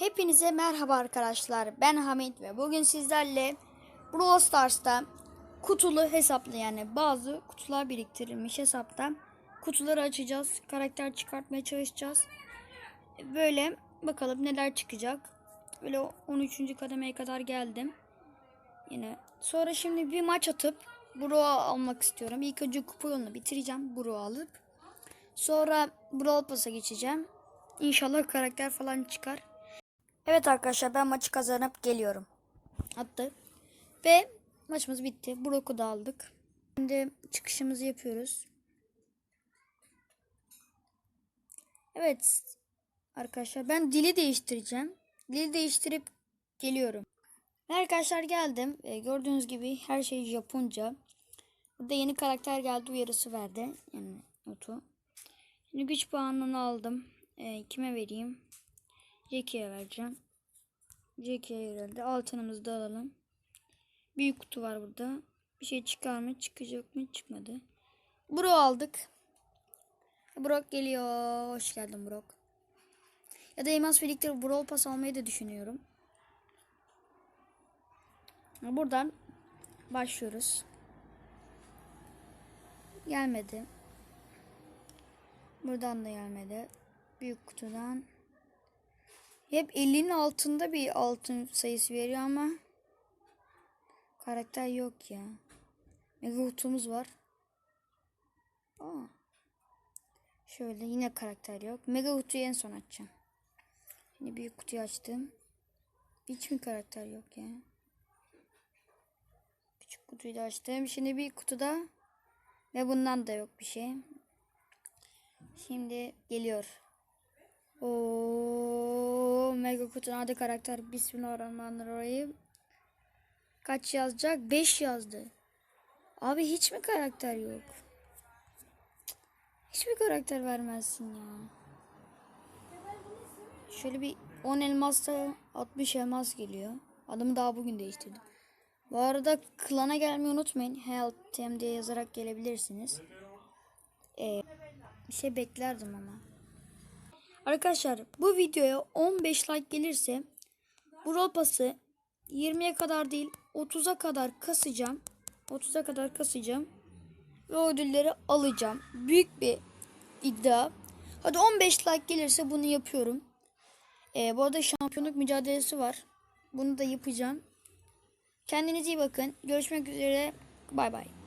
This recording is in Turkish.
Hepinize merhaba arkadaşlar. Ben Hamit ve bugün sizlerle Brawl Stars'ta kutulu hesaplı yani bazı kutular biriktirilmiş hesapta kutuları açacağız. Karakter çıkartmaya çalışacağız. Böyle bakalım neler çıkacak. Böyle 13. kademeye kadar geldim. Yine sonra şimdi bir maç atıp Bro almak istiyorum. İlk önce kupa bitireceğim Bro alıp. Sonra Brawl Pass'a geçeceğim. İnşallah karakter falan çıkar. Evet arkadaşlar ben maçı kazanıp geliyorum. Attı. Ve maçımız bitti. Brock'u da aldık. Şimdi çıkışımızı yapıyoruz. Evet arkadaşlar ben dili değiştireceğim. Dili değiştirip geliyorum. Arkadaşlar geldim. E, gördüğünüz gibi her şey Japonca. Burada yeni karakter geldi uyarısı verdi. Yani notu. Şimdi güç puanını aldım. E, kime vereyim? Jackie'ye vereceğim. Jackie'ye verildi. Altınımızı da alalım. Büyük kutu var burada. Bir şey çıkar mı? Çıkacak mı? Çıkmadı. Bro aldık. Brock geliyor. Hoş geldin Brock. Ya da Elmas birlikte Brawl Pass almayı da düşünüyorum. Buradan başlıyoruz. Gelmedi. Buradan da gelmedi. Büyük kutudan. Hep 50'nin altında bir altın sayısı veriyor ama karakter yok ya. Mega kutumuz var. Aa. Şöyle yine karakter yok. Mega kutuyu en son açacağım. Şimdi büyük kutuyu açtım. Hiç mi karakter yok ya? Küçük kutuyu da açtım. Şimdi bir kutuda ve bundan da yok bir şey. Şimdi geliyor. Oo, mega hadi karakter. Bismillahirrahmanirrahim. Kaç yazacak? 5 yazdı. Abi hiç mi karakter yok? Hiç mi karakter vermezsin ya? Şöyle bir 10 elmasla 60 elmas geliyor. Adımı daha bugün değiştirdim. Bu arada klana gelmeyi unutmayın. Health TM diye yazarak gelebilirsiniz. Ee, bir şey beklerdim ama. Arkadaşlar bu videoya 15 like gelirse bu rol pası 20'ye kadar değil 30'a kadar kasacağım. 30'a kadar kasacağım. Ve ödülleri alacağım. Büyük bir iddia. Hadi 15 like gelirse bunu yapıyorum. Ee, bu arada şampiyonluk mücadelesi var. Bunu da yapacağım. Kendinize iyi bakın. Görüşmek üzere. Bay bay.